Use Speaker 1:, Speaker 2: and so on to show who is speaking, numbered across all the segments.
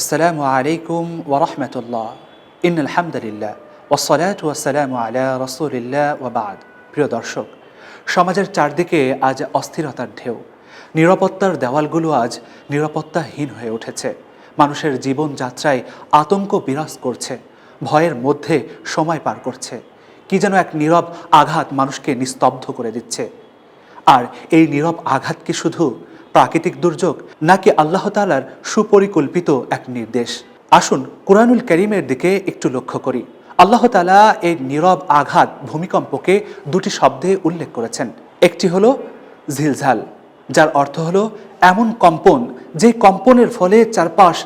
Speaker 1: আসসালামু আলাইকুম ওরহমতুল্লাহ ইন আলহামদুলিল্লাহ ওসলাত ওয়াসালাম আলা রসুলিল্লাহ ওবাদ প্রিয় দর্শক সমাজের চারদিকে আজ অস্থিরতার ঢেউ। নিরাপত্তার দেওয়ালগুলো আজ নিরাপত্তাহীন হয়ে উঠেছে। মানুষের জীবনযাত্রায় আতঙ্ক বিরাজ করছে। ভয়ের মধ্যে সময় পার করছে। কি যেন এক নীরব আঘাত মানুষকে নিস্তব্ধ করে দিচ্ছে। আর এই নীরব আঘাত কি শুধু প্রাকৃতিক দুর্যোগ নাকি আল্লাহ তালার সুপরিকল্পিত এক নির্দেশ? আসুন কোরআনুল করিমের দিকে একটু লক্ষ্য করি। আল্লাহ তালা এই নীরব আঘাত ভূমিকম্পকে দুটি শব্দে উল্লেখ করেছেন। একটি হলো ঝিলঝাল, যার অর্থ হলো এমন কম্পন যে কম্পনের ফলে চারপাশ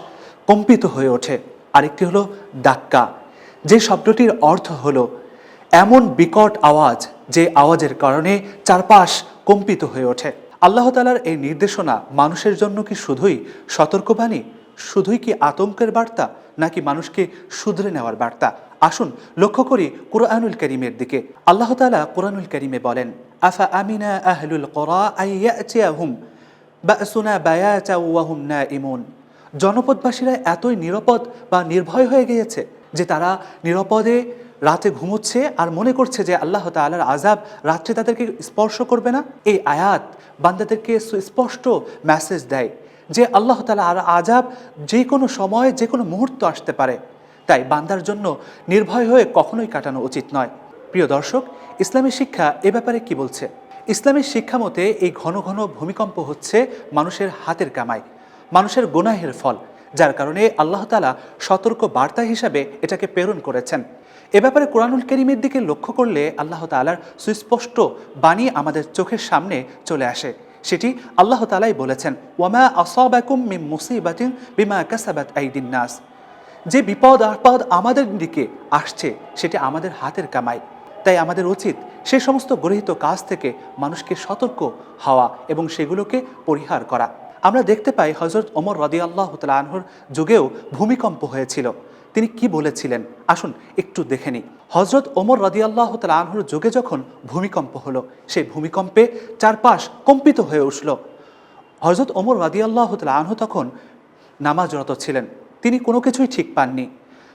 Speaker 1: কম্পিত হয়ে ওঠে। আরেকটি হলো ডাক্কা যে শব্দটির অর্থ হলো এমন বিকট আওয়াজ যে আওয়াজের কারণে চারপাশ কম্পিত হয়ে ওঠে। আল্লাহ তালার এই নির্দেশনা মানুষের জন্য কি শুধুই সতর্কবাণী? শুধুই কি আতঙ্কের বার্তা? নাকি মানুষকে শুধরে নেওয়ার বার্তা? আসুন, লক্ষ্য করি কোরআনুল করিমের দিকে। আল্লাহ তালা কোরআনুল করিমে বলেন, আফা আমিনা আহলুল করা আইয়াহুম বাসুনা বায়াচা ওয়াহুম না ইমুন জনপদবাসীরা এতই নিরাপদ বা নির্ভয় হয়ে গিয়েছে যে তারা নিরাপদে রাতে ঘুমোচ্ছে আর মনে করছে যে আল্লাহ তালার আজাব রাত্রে তাদেরকে স্পর্শ করবে না, এই আয়াত বান্দাদেরকে সুস্পষ্ট মেসেজ দেয় যে আল্লাহ তালা আর আজাব যে কোনো সময়, যে কোনো মুহূর্ত আসতে পারে। তাই বান্দার জন্য নির্ভয় হয়ে কখনোই কাটানো উচিত নয়। প্রিয় দর্শক, ইসলামী শিক্ষা এ ব্যাপারে কি বলছে? ইসলামী শিক্ষা মতে এই ঘন ঘন ভূমিকম্প হচ্ছে মানুষের হাতের কামাই, মানুষের গোনাহের ফল। যার কারণে আল্লাহ তালা সতর্ক বার্তা হিসাবে এটাকে প্রেরণ করেছেন। এ ব্যাপারে কোরআনুল করিমের দিকে লক্ষ্য করলে আল্লাহ তালার সুস্পষ্ট বাণী আমাদের চোখের সামনে চলে আসে। সেটি আল্লাহ তালাই বলেছেন, ওয়ামা আসবাকুম মিম মুসিবাতিন বিমা কাসাবাত আইদিন নাস। যে বিপদ আপদ আমাদের দিকে আসছে, সেটি আমাদের হাতের কামাই। তাই আমাদের উচিত সে সমস্ত গৃহীত কাজ থেকে মানুষকে সতর্ক হওয়া এবং সেগুলোকে পরিহার করা। আমরা দেখতে পাই হজরত ওমর রদি আল্লাহ আনহর যুগেও ভূমিকম্প হয়েছিল। তিনি কি বলেছিলেন? আসুন একটু দেখে নিই। হজরত ওমর রদি আল্লাহ আনহর যুগে যখন ভূমিকম্প হলো, সেই ভূমিকম্পে চারপাশ কম্পিত হয়ে উঠল। হজরত ওমর রদি আল্লাহ আনহু তখন নামাজরত ছিলেন। তিনি কোনো কিছুই ঠিক পাননি।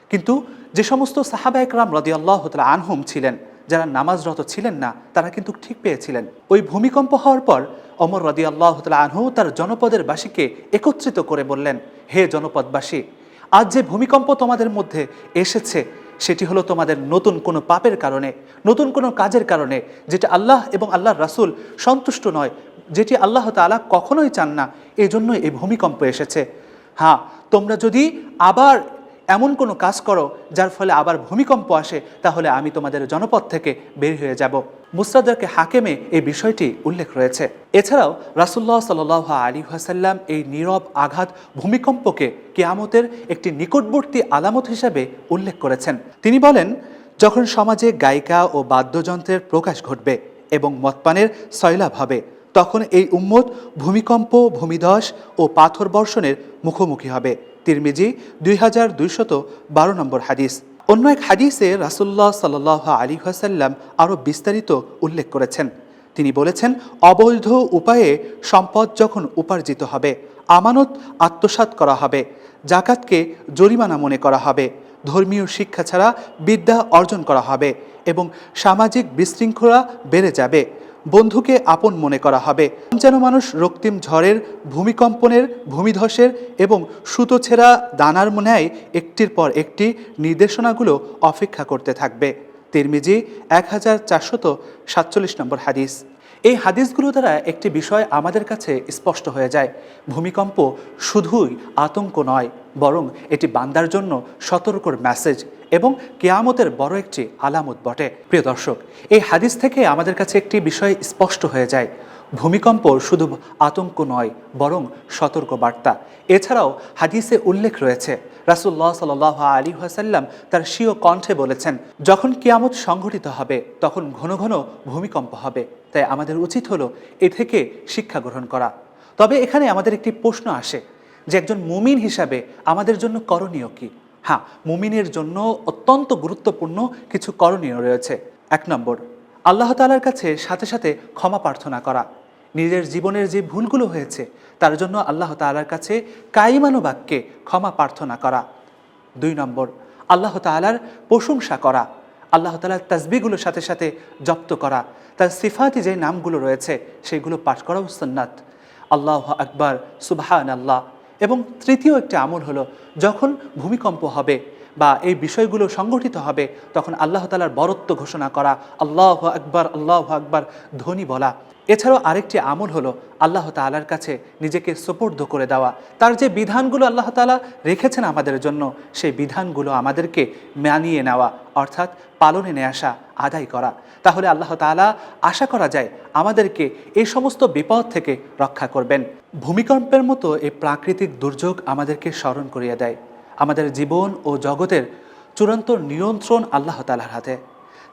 Speaker 1: কিন্তু যে সমস্ত সাহাবা একরাম রদি আল্লাহ আনহুম ছিলেন, যারা নামাজরত ছিলেন না, তারা কিন্তু ঠিক পেয়েছিলেন। ওই ভূমিকম্প হওয়ার পর অমর রদি আল্লাহ আনহু তার জনপদের বাসীকে একত্রিত করে বললেন, হে জনপদবাসী, আজ যে ভূমিকম্প তোমাদের মধ্যে এসেছে, সেটি হলো তোমাদের নতুন কোনো পাপের কারণে, নতুন কোনো কাজের কারণে, যেটা আল্লাহ এবং আল্লাহর রাসূল সন্তুষ্ট নয়, যেটি আল্লাহ তাআলা কখনোই চান না এই জন্যই এই ভূমিকম্প এসেছে। হ্যাঁ তোমরা যদি আবার এমন কোনো কাজ করো যার ফলে আবার ভূমিকম্প আসে, তাহলে আমি তোমাদের জনপদ থেকে বের হয়ে যাব। মুসরাদারকে হাকেমে এই বিষয়টি উল্লেখ রয়েছে। এছাড়াও রাসুল্লাহ সাল আলী হাসাল্লাম এই নীরব আঘাত ভূমিকম্পকে কেয়ামতের একটি নিকটবর্তী আলামত হিসাবে উল্লেখ করেছেন। তিনি বলেন, যখন সমাজে গায়িকা ও বাদ্যযন্ত্রের প্রকাশ ঘটবে এবং মদপানের সয়লাভ হবে তখন এই উম্মত ভূমিকম্প, ভূমিধস ও পাথর বর্ষণের মুখোমুখি হবে। তিরমিজি দুই হাজার দুইশত বারো নম্বর হাদিস। অন্য এক হাদিসে রাসুল্লাহ সাল আলী হাসাল্লাম আরও বিস্তারিত উল্লেখ করেছেন। তিনি বলেছেন, অবৈধ উপায়ে সম্পদ যখন উপার্জিত হবে, আমানত আত্মসাৎ করা হবে জাকাতকে জরিমানা মনে করা হবে, ধর্মীয় শিক্ষা ছাড়া বিদ্যা অর্জন করা হবে এবং সামাজিক বিশৃঙ্খলা বেড়ে যাবে বন্ধুকে আপন মনে করা হবে। যেন মানুষ রক্তিম ঝড়ের, ভূমিকম্পনের, ভূমিধসের এবং সুতো ছেঁড়া দানার ন্যায় একটির পর একটি নির্দেশনাগুলো অপেক্ষা করতে থাকবে। তিরমিজি, এক হাজার চারশত সাতচল্লিশ নম্বর হাদিস। এই হাদিসগুলো দ্বারা একটি বিষয় আমাদের কাছে স্পষ্ট হয়ে যায়। ভূমিকম্প শুধুই আতঙ্ক নয়, বরং এটি বান্দার জন্য সতর্কর মেসেজ এবং কেয়ামতের বড় একটি আলামত বটে। প্রিয় দর্শক, এই হাদিস থেকে আমাদের কাছে একটি বিষয় স্পষ্ট হয়ে যায়। ভূমিকম্প শুধু আতঙ্ক নয়, বরং সতর্ক বার্তা। এছাড়াও হাদিসে উল্লেখ রয়েছে রাসুল্লাহ সাল আলী হাসাল্লাম তার স্বীয় কণ্ঠে বলেছেন, যখন কিয়ামত সংঘটিত হবে, তখন ঘন ঘন ভূমিকম্প হবে। তাই আমাদের উচিত হলো এ থেকে শিক্ষা গ্রহণ করা। তবে এখানে আমাদের একটি প্রশ্ন আসে যে একজন মুমিন হিসাবে আমাদের জন্য করণীয় কি? হ্যাঁ মুমিনের জন্য অত্যন্ত গুরুত্বপূর্ণ কিছু করণীয় রয়েছে। এক নম্বর, আল্লাহ তালার কাছে সাথে সাথে ক্ষমা প্রার্থনা করা। নিজের জীবনের যে ভুলগুলো হয়েছে, তার জন্য আল্লাহ তাআলার কাছে কাইমানো বাক্যে ক্ষমা প্রার্থনা করা। দুই নম্বর, আল্লাহ তাআলার প্রশংসা করা। আল্লাহ তালার তাজবিগুলোর সাথে সাথে জপ্ত করা, তার সিফাতি যে নামগুলো রয়েছে, সেইগুলো পাঠ করাও সন্ন্যাত আল্লাহ আকবর সুবাহান আল্লাহ এবং তৃতীয় একটি আমল হলো, যখন ভূমিকম্প হবে বা এই বিষয়গুলো সংগঠিত হবে, তখন আল্লাহ তালার বরত্ব ঘোষণা করা, আল্লাহ আকবর আল্লাহ আকবর ধ্বনি বলা। এছাড়াও আরেকটি আমল হলো আল্লাহ তালার কাছে নিজেকে সোপর্দ করে দেওয়া। তার যে বিধানগুলো আল্লাহ তালা রেখেছেন আমাদের জন্য, সেই বিধানগুলো আমাদেরকে মানিয়ে নেওয়া, অর্থাৎ পালনে নিয়ে আসা, আদায় করা। তাহলে আল্লাহ তাআলা আশা করা যায় আমাদেরকে এই সমস্ত বিপদ থেকে রক্ষা করবেন। ভূমিকম্পের মতো এই প্রাকৃতিক দুর্যোগ আমাদেরকে স্মরণ করিয়ে দেয়। আমাদের জীবন ও জগতের চূড়ান্ত নিয়ন্ত্রণ আল্লাহ তালার হাতে।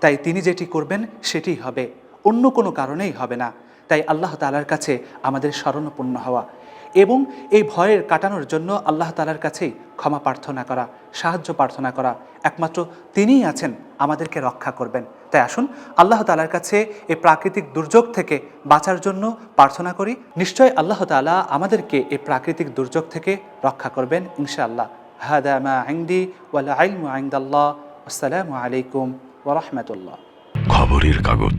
Speaker 1: তাই তিনি যেটি করবেন সেটি হবে। অন্য কোনো কারণেই হবে না। তাই আল্লাহ তালার কাছে আমাদের স্মরণপূর্ণ হওয়া এবং এই ভয়ের কাটানোর জন্য আল্লাহ তালার কাছেই ক্ষমা প্রার্থনা করা, সাহায্য প্রার্থনা করা। একমাত্র তিনিই আছেন, আমাদেরকে রক্ষা করবেন। তাই আসুন, আল্লাহ তালার কাছে এই প্রাকৃতিক দুর্যোগ থেকে বাঁচার জন্য প্রার্থনা করি। নিশ্চয় আল্লাহ তালা আমাদেরকে এই প্রাকৃতিক দুর্যোগ থেকে রক্ষা করবেন, ইনশাআল্লাহ। হাদা মা আইন্দাল্লাহ আসসালামু আলাইকুম ওরহমতুল্লাহ
Speaker 2: খবরের কাগজ।